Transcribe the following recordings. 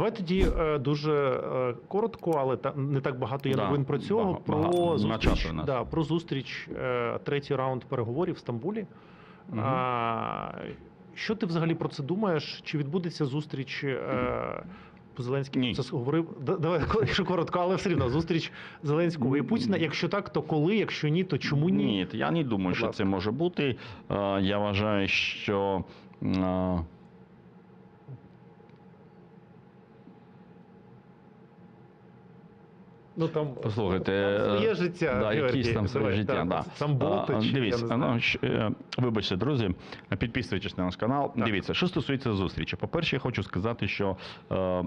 Давай тоді е, дуже е, коротко, але та не так багато є Да, новин про цього. бага- про багато. зустріч, нас. да, про зустріч е, третій раунд переговорів в Стамбулі. Мгм. А, що ти взагалі про це думаєш? Чи відбудеться зустріч? Е, Зеленський Ні. це говорив. Да- Давай, якщо коротко, але все рівно зустріч Зеленського і Путіна. Якщо так, то коли? Якщо ні, то чому ні? Ні, я не думаю, що це може бути. Я вважаю, що Ну там Послухайте, там своє е, життя. да, Георгій. якісь там своє життя, так. да. Там боти, А, чи, Дивіться, я не знаю. ну, е, вибачте, друзі, підписуйтесь на наш канал. Так. Дивіться, що стосується зустрічі. По-перше, я хочу сказати, що е,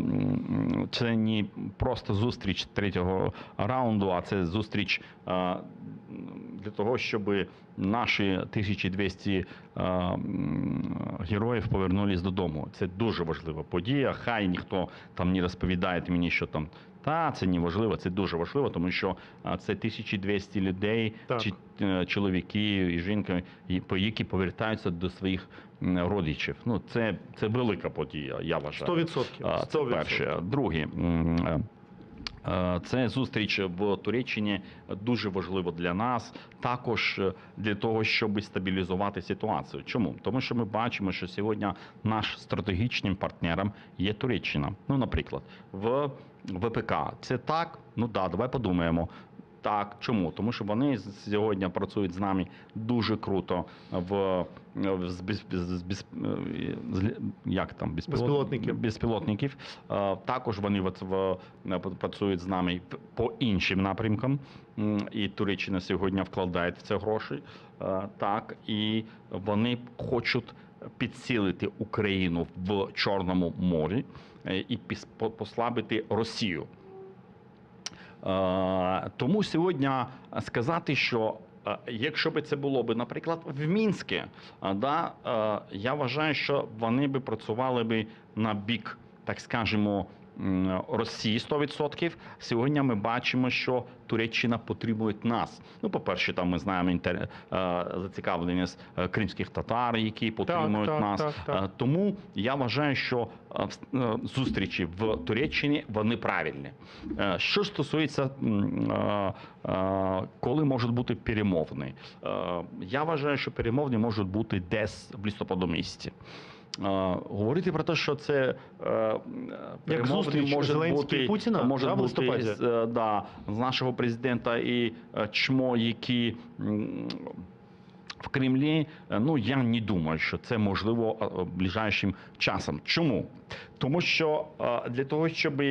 це не просто зустріч третього раунду, а це зустріч е, для того, щоб наші 1200 е, героїв повернулись додому. Це дуже важлива подія. Хай ніхто там не розповідає мені, що там. Та це не важливо, це дуже важливо, тому що а, це 1200 людей, Так. чи е, чоловіки і жінки, по- які повертаються до своїх родичів. Ну це, це велика подія, я вважаю. 100%. А, 100%. перше. Друге. Е, Це зустріч в Туреччині дуже важливо для нас, також е, для того, щоб стабілізувати ситуацію. Чому? Тому що ми бачимо, що сьогодні наш стратегічним партнером є Туреччина. Ну, наприклад, в ВПК це так. Ну да, давай подумаємо. Так, чому? Тому що вони сьогодні працюють з нами дуже круто в, в з, без, з, без, з, як там безпілот- Безпілотників. безпілотників. Е, Також вони от в, е, працюють з нами по іншим напрямкам. І Туреччина сьогодні вкладає в це гроші. Е, Так, і вони хочуть підсилити Україну в Чорному морі е, і послабити Росію. Е, Тому сьогодні сказати, що е, якщо б це було б, наприклад, в Мінську, е, да, е, я вважаю, що вони би працювали би на бік, так скажемо, Росії 100%. Сьогодні ми бачимо, що Туреччина потребує нас. Ну, по-перше, там ми знаємо інтер... е, зацікавлення з е, кримських татар, які підтримують так, нас. так, так. Е, Тому я вважаю, що в- зустрічі в Туреччині вони правильні. Що стосується, м, е, е, коли можуть бути перемовини, я вважаю, що перемовини можуть бути десь в листопаду місяці. Говорити про те, що це е, перемовини зустріч може Зеленський і бути, Путіна, може да, бути з, е, да, з нашого президента і е, чмо, які в Кремлі, ну я не думаю, що це можливо ближайшим часом. Чому? Тому що для того, щоб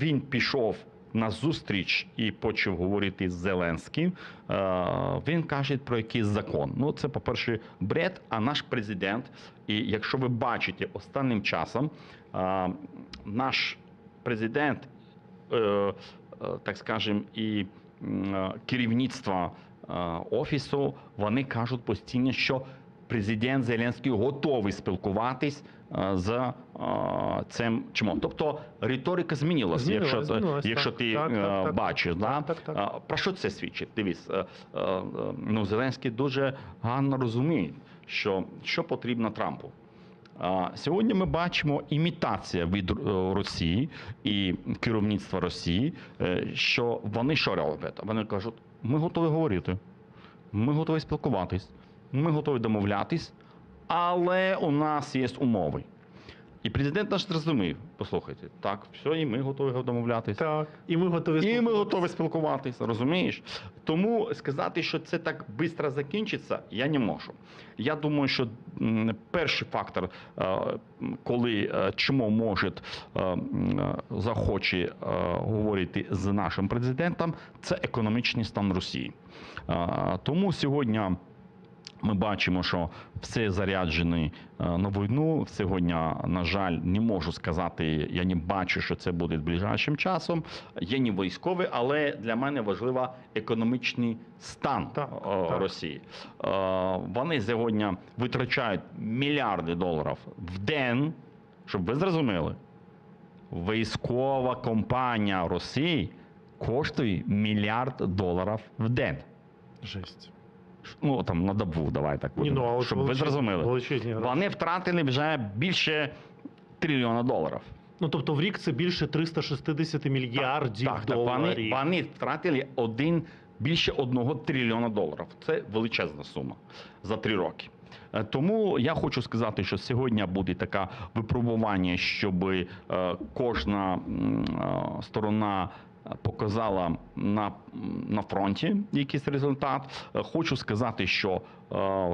він пішов на зустріч і почав говорити з Зеленським, е, він каже про якийсь закон. Ну це, по-перше, бред. А наш президент, і якщо ви бачите останнім часом, е, наш президент е, так скажем, і керівництво офісу, вони кажуть постійно, що президент Зеленський готовий спілкуватись е, з е, цим чому. Тобто риторика змінилася, Змінилась, якщо, змінилась, якщо так. ти Так, е, так, так, бачиш. так, да? так, так. Про що це свідчить? Дивись, ну, Зеленський дуже гарно розуміє, що, що потрібно Трампу. А, Сьогодні ми бачимо імітація від Росії і керівництва Росії, що вони що роблять? Вони кажуть, ми готові говорити, ми готові спілкуватись, ми готові домовлятись, але у нас є умови. І президент наш зрозумів, послухайте, так, все, і ми готові домовлятись. Так. І ми готові І ми готові спілкуватися, розумієш? Тому сказати, що це так швидко закінчиться, я не можу. Я думаю, що перший фактор, е, коли е, чому може е, захоче говорити з нашим президентом, це економічний стан Росії. Тому сьогодні. Ми бачимо, що все заряджене е, на війну. Сьогодні, на жаль, не можу сказати, я не бачу, що це буде ближайшим часом. Я не військовий, але для мене важливо економічний стан Так, е, так. Росії. Е, Вони сьогодні витрачають мільярди доларів в день, щоб ви зрозуміли. Військова компанія Росії коштує мільярд доларів в день. Жесть. Ну там на добу, давай так Ні, ну, щоб це ви зрозуміли. величезні. Вони втратили вже більше трильйона доларів. Ну тобто в рік це більше 360 мільярдів так, так, доларів. вони, вони втратили один більше одного трильйона доларів. Це величезна сума за три роки. Е, Тому я хочу сказати, що сьогодні буде таке випробування, щоб е, кожна е, сторона показала на, на фронті якийсь результат. Е, Хочу сказати, що е,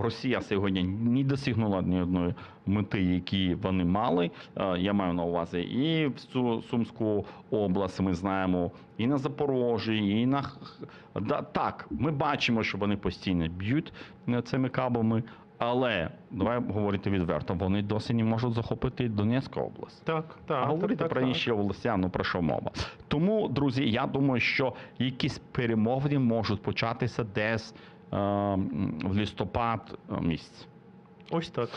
Росія сьогодні не досягнула ні одної мети, які вони мали. Е, Я маю на увазі і в цю Сумську область. Ми знаємо, і на Запорожжі, і на да, так. Ми бачимо, що вони постійно б'ють цими кабами. Але давай говорити відверто, вони досі не можуть захопити Донецьку область. Так, так. А говорити так, про так, інші області, ну про що мова? Тому, друзі, я думаю, що якісь перемовини можуть початися десь е, в листопад е, місяць. Ось так.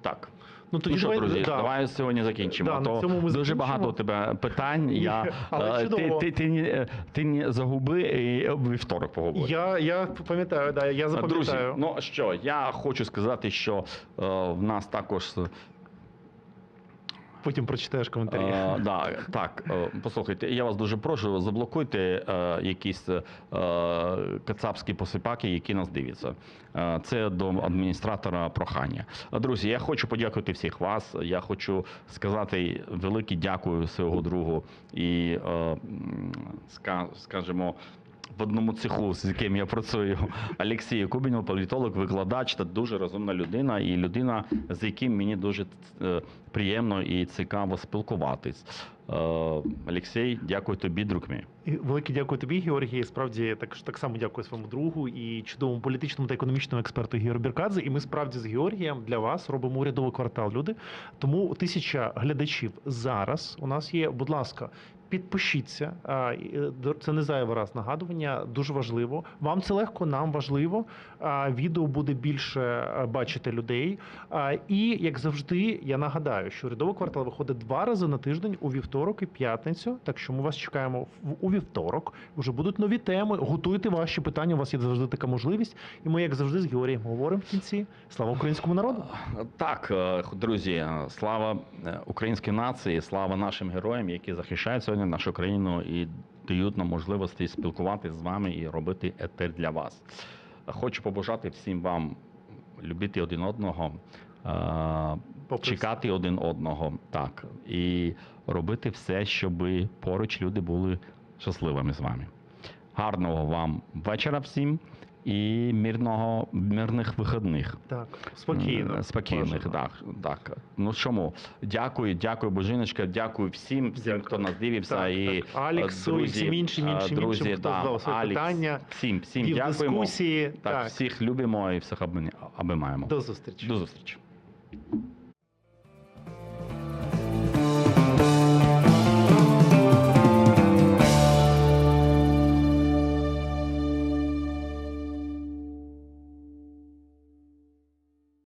Так. Ну тоді ну що, давай, друзі, да. давай сьогодні закінчимо. Да, а то дуже закінчимо. багато у тебе питань. Я, але е, ти, ти, ти, ти не загуби і вівторок поговоримо. Я, я пам'ятаю, да, я Друзі, запам'ятаю. ну що, я хочу сказати, що е, в нас також Потім прочитаєш коментарі. Е, да, так, е, послухайте, я вас дуже прошу, заблокуйте е, якісь е, кацапські посипаки, які нас дивляться. Е, це до адміністратора прохання. Друзі, я хочу подякувати всіх вас. Я хочу сказати велике дякую свого другу і, ска- скажімо, в одному цеху, з яким я працюю, Олексій Кубінов, політолог, викладач та дуже розумна людина, і людина, з яким мені дуже е, приємно і цікаво спілкуватись. Е, Олексій, дякую тобі, друг мій. Велике дякую тобі, Георгій. Справді так, так само дякую своєму другу і чудовому політичному та економічному експерту Георгію Біркадзе. І ми справді з Георгієм для вас робимо урядовий квартал. Люди. Тому тисяча глядачів зараз у нас є. Будь ласка, підпишіться. Е, Це не зайвий раз нагадування. Дуже важливо. Вам це легко, нам важливо. Відео буде більше е, бачити людей. І як завжди, я нагадаю, що урядовий квартал виходить два рази на тиждень у вівторок і п'ятницю. Так що ми вас чекаємо у вівторок. Вже будуть нові теми. Готуйте ваші питання. У вас є завжди така можливість. І ми, як завжди, з Георгієм говоримо в кінці. Слава українському народу! Так, е, друзі, слава українській нації, слава нашим героям, які захищають сьогодні нашу країну і дають нам можливості спілкуватися з вами і робити етер для вас. Хочу побажати всім вам любити один одного, е, Попри чекати один одного, так, і робити все, щоб поруч люди були щасливими з вами. Гарного вам вечора всім і мирного, мирних вихідних. Так, спокійно. Спокійних, так, так. Ну чому? Дякую, дякую, Божиночка, дякую всім, всім, Дякую. хто нас дивився. Так, і так. Аліксу, і друзі, всім іншим, е, іншим, друзі, іншим, хто здав задав свої Алікс, питання. Всім, всім дякуємо. дискусії. Так, Так. всіх любимо і всіх аби маємо. До зустрічі. До зустрічі.